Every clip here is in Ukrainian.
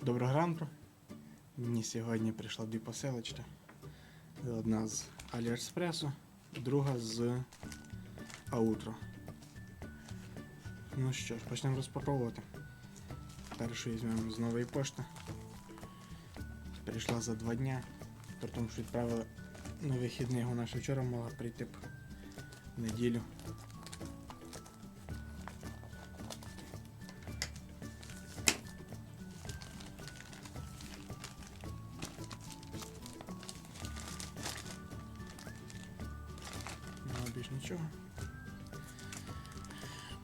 Доброго ранку. Мені сьогодні прийшла дві посилочки. Одна з Аліекспресу, друга з Аутро. Ну що ж, почнемо розпаковувати. Першу візьмемо з нової пошти. Прийшла за два дня, при тому, що відправили на вихідний, вона ще вчора могла прийти б в неділю. нічого.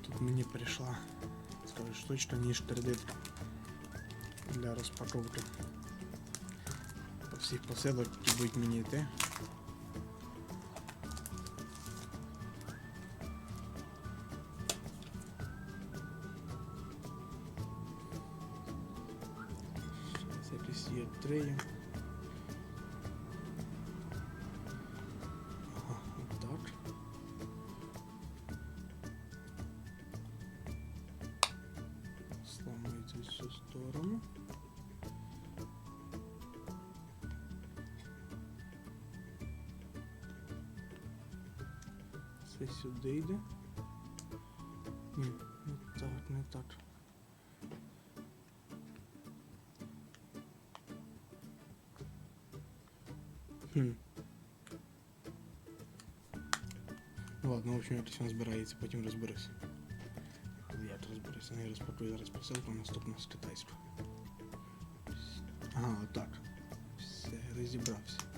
Тут мені прийшла, скажу, штучка ніж 3D для розпаковки. По всіх посилок, які будуть мені йти. Це якісь є три. Це сюди йде. Ні, не так, не так. Хм. Ну ладно, в общем, якось він збирається, потім розберуся. Я розберуся, не розпакую зараз посилку, наступну з китайську. Ага, отак. Все, розібрався.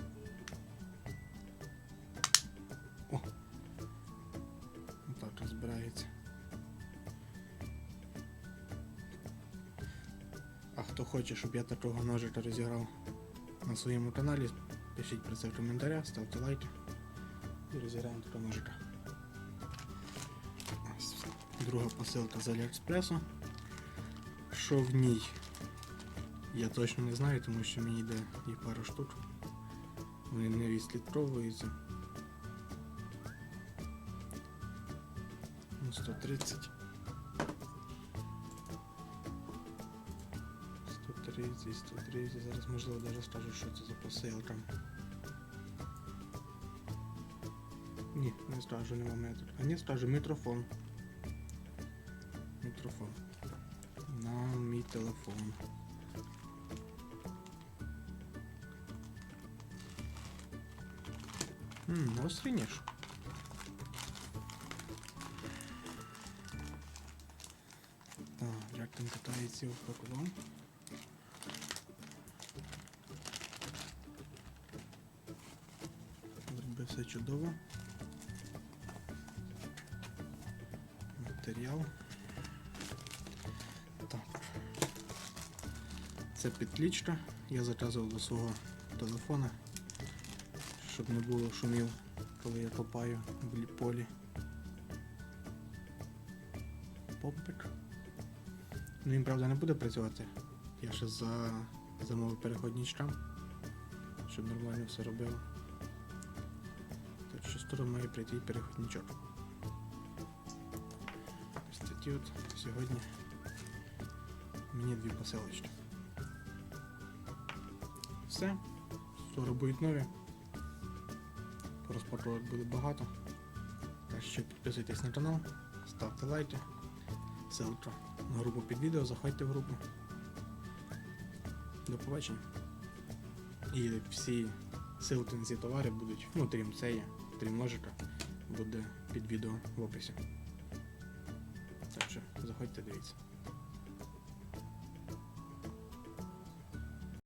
Хто хоче, щоб я такого ножика розіграв на своєму каналі, пишіть про це в коментарях, ставте лайки і розіграємо такого ножика. Друга посилка з Аліекспресу. Що в ній? Я точно не знаю, тому що мені йде їх пару штук. Вони не відслідковуються. Ну, 130. 130, 130. Зараз можливо навіть скажу, що це за посилка. Ні, не скажу, нема метр. А ні, скажу мікрофон. Мікрофон. На мій телефон. Ммм, острий ніж. Так, як там катається упакував. Все чудово. Матеріал. Так. Це підключка. Я заказував до свого телефона, щоб не було шумів, коли я копаю в полі. Помпик. Ну він правда не буде працювати. Я ще за замовив переходничкам, щоб нормально все робило. Скоро має прийти переходничок. Ось такі от сьогодні мені дві посилочки. Все, скоро будуть нові. Розпаковок буде багато. Так що підписуйтесь на канал, ставте лайки, ссылка на групу під відео, заходьте в групу. До побачення. І всі ссылки на ці товари будуть, ну крім цієї, крім ножика, буде під відео в описі. Так що заходьте, дивіться.